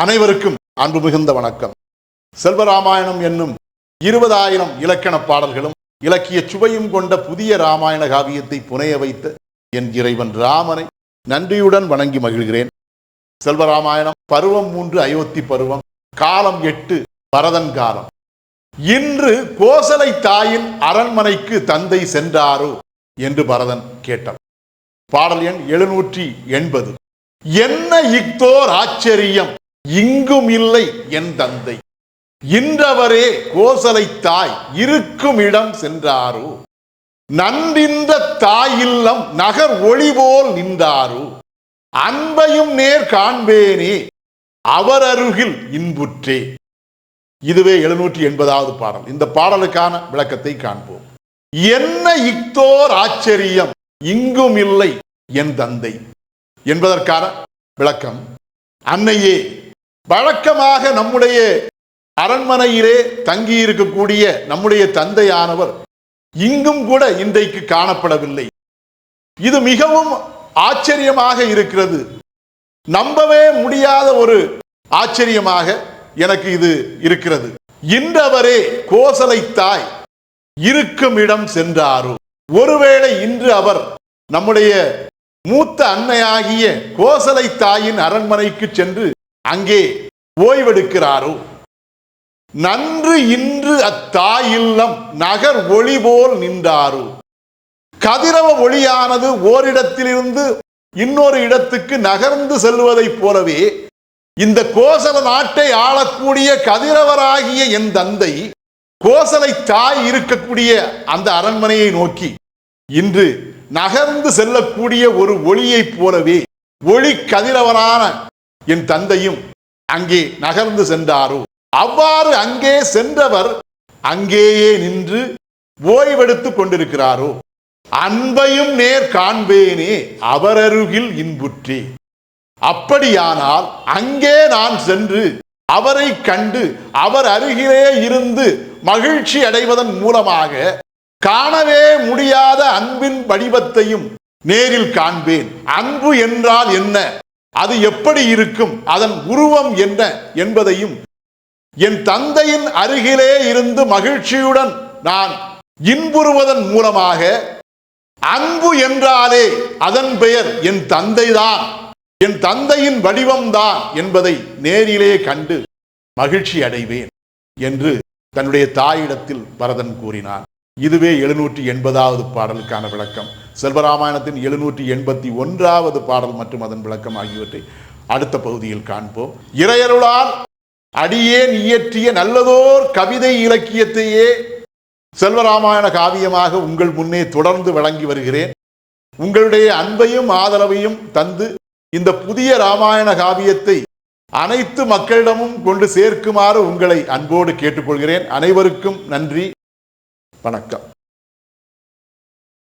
அனைவருக்கும் அன்பு மிகுந்த வணக்கம். செல்வராமாயணம் என்னும் இருபதாயிரம் இலக்கண பாடல்களும் இலக்கிய சுவையும் கொண்ட புதிய ராமாயண காவியத்தை புனைய வைத்த என் இறைவன் ராமனை நன்றியுடன் வணங்கி மகிழ்கிறேன். செல்வராமாயணம் பருவம் மூன்று அயோத்தி பருவம் காலம் எட்டு பரதன் காலம். இன்று கோசலை தாயின் அரண்மனைக்கு தந்தை சென்றாரோ என்று பரதன் கேட்டான். பாடல் எண் எழுநூற்றி எண்பது. என்ன இக்தோர் ஆச்சரியம்? இங்கும் இல்லை என் தந்தை. இன்றவரே கோசலை தாய் இருக்கும் இடம் சென்றாரோ? நன்றிந்த தாயில்லம் நகர் ஒளிபோல் நின்றாரோ? அன்பையும் நேர் காண்பேனே அவர் அருகில் இன்புற்றே. இதுவே எழுநூற்றி எண்பதாவது பாடல். இந்த பாடலுக்கான விளக்கத்தை காண்போம். என்ன இக்தோர் ஆச்சரியம் இங்கும் இல்லை என் தந்தை. என்பதற்கான விளக்கம் அன்னையே வழக்கமாக நம்முடைய அரண்மனையிலே தங்கி இருக்கக்கூடிய நம்முடைய தந்தையானவர் இங்கும் கூட இன்றைக்கு காணப்படவில்லை. இது மிகவும் ஆச்சரியமாக இருக்கிறது. நம்பவே முடியாத ஒரு ஆச்சரியமாக எனக்கு இது இருக்கிறது. இன்றவரே கோசலை தாய் இருக்கும் இடம் சென்றாரோ? ஒருவேளை இன்று அவர் நம்முடைய மூத்த அன்னையாகிய கோசலை தாயின் அரண்மனைக்கு சென்று அங்கே ஓய்வெடுக்கிறாரோ? நன்று இன்று அத்தாயில்லம் நகர் ஒளி போல் நின்றாரோ? கதிரவ ஒளியானது ஓரிடத்திலிருந்து இன்னொரு இடத்துக்கு நகர்ந்து செல்வதைப் போலவே இந்த கோசல நாட்டை ஆளக்கூடிய கதிரவராகிய என் தந்தை கோசலை தாய் இருக்கக்கூடிய அந்த அரண்மனையை நோக்கி இன்று நகர்ந்து செல்லக்கூடிய ஒரு ஒளியைப் போலவே ஒளி கதிரவனான என் தந்தையும் அங்கே நகர்ந்து சென்றாரோ? அவ்வாறு அங்கே சென்றவர் அங்கேயே நின்று ஓய்வெடுத்துக் கொண்டிருக்கிறாரோ? அன்பையும் நேர் காண்பேனே அவரருகில் இன்புற்றே. அப்படியானால் அங்கே நான் சென்று அவரை கண்டு அவர் அருகிலே இருந்து மகிழ்ச்சி அடைவதன் மூலமாக காணவே முடியாத அன்பின் வடிவத்தையும் நேரில் காண்பேன். அன்பு என்றால் என்ன? அது எப்படி இருக்கும்? அதன் உருவம் என்ன என்பதையும் என் தந்தையின் அருகிலே இருந்து மகிழ்ச்சியுடன் நான் இன்புறுவதன் மூலமாக அன்பு என்றாலே அதன் பெயர் என் தந்தைதான் என் தந்தையின் வடிவம்தான் என்பதை நேரிலே கண்டு மகிழ்ச்சி அடைவேன் என்று தன்னுடைய தாயிடத்தில் பரதன் கூறினான். இதுவே எழுநூற்றி எண்பதாவது பாடலுக்கான விளக்கம். செல்வராமாயணத்தின் எழுநூற்றி எண்பத்தி ஒன்றாவது பாடல் மற்றும் அதன் விளக்கம் ஆகியவற்றை அடுத்த பகுதியில் காண்போம். இறையருளால் அடியேன் இயற்றிய நல்லதோர் கவிதை இலக்கியத்தையே செல்வராமாயண காவியமாக உங்கள் முன்னே தொடர்ந்து வழங்கி வருகிறேன். உங்களுடைய அன்பையும் ஆதரவையும் தந்து இந்த புதிய ராமாயண காவியத்தை அனைத்து மக்களிடமும் கொண்டு சேர்க்குமாறு உங்களை அன்போடு கேட்டுக்கொள்கிறேன். அனைவருக்கும் நன்றி. வணக்கம்.